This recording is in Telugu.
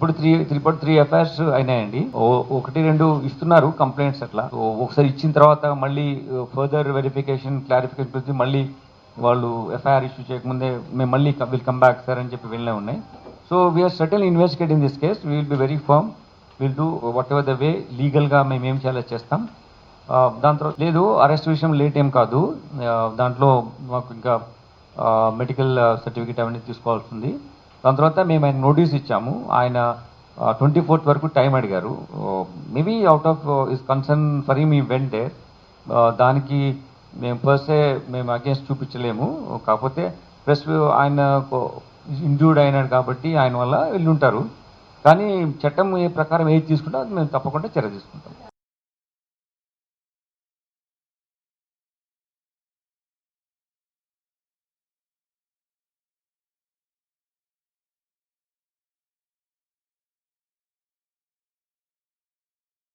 ఇప్పుడు త్రీ త్రీ ఇప్పుడు త్రీ ఎఫ్ఐఆర్స్ అయినాయండి. ఓ- ఒకటి రెండు ఇస్తున్నారు కంప్లైంట్స్ అట్లా. ఓ ఒకసారి ఇచ్చిన తర్వాత మళ్ళీ ఫర్దర్ వెరిఫికేషన్ క్లారిఫికేషన్ గురించి మళ్ళీ వాళ్ళు ఎఫ్ఐఆర్ ఇష్యూ చేయకముందే మేము మళ్ళీ విల్ కమ్ బ్యాక్ సార్ అని చెప్పి వెళ్ళే ఉన్నాయి. So we are certain investigating this case we will be very firm will do whatever the way లీగల్గా మేము ఏం చేయాలో చేస్తాం. ఆ, దాని తర్వాత లేదు అరెస్ట్ విషయం లేట్ ఏం కాదు. దాంట్లో మాకు ఇంకా మెడికల్ సర్టిఫికేట్ అవన్నీ తీసుకోవాల్సి ఉంది. దాని తర్వాత మేము ఆయన నోటీస్ ఇచ్చాము. ఆయన ట్వంటీ ఫోర్త్ వరకు టైం అడిగారు. Maybe out of his concern for me వెంటే దానికి మేము పర్సే మేము అగేన్స్ట్ చూపించలేము. కాకపోతే ప్లస్ ఆయన ఇంజూర్డ్ అయినాడు కాబట్టి ఆయన వల్ల వెళ్ళి ఉంటారు కానీ చట్టం ఏ ప్రకారం ఏది తీసుకుంటే అది మేము తప్పకుండా చర్య తీసుకుంటాం.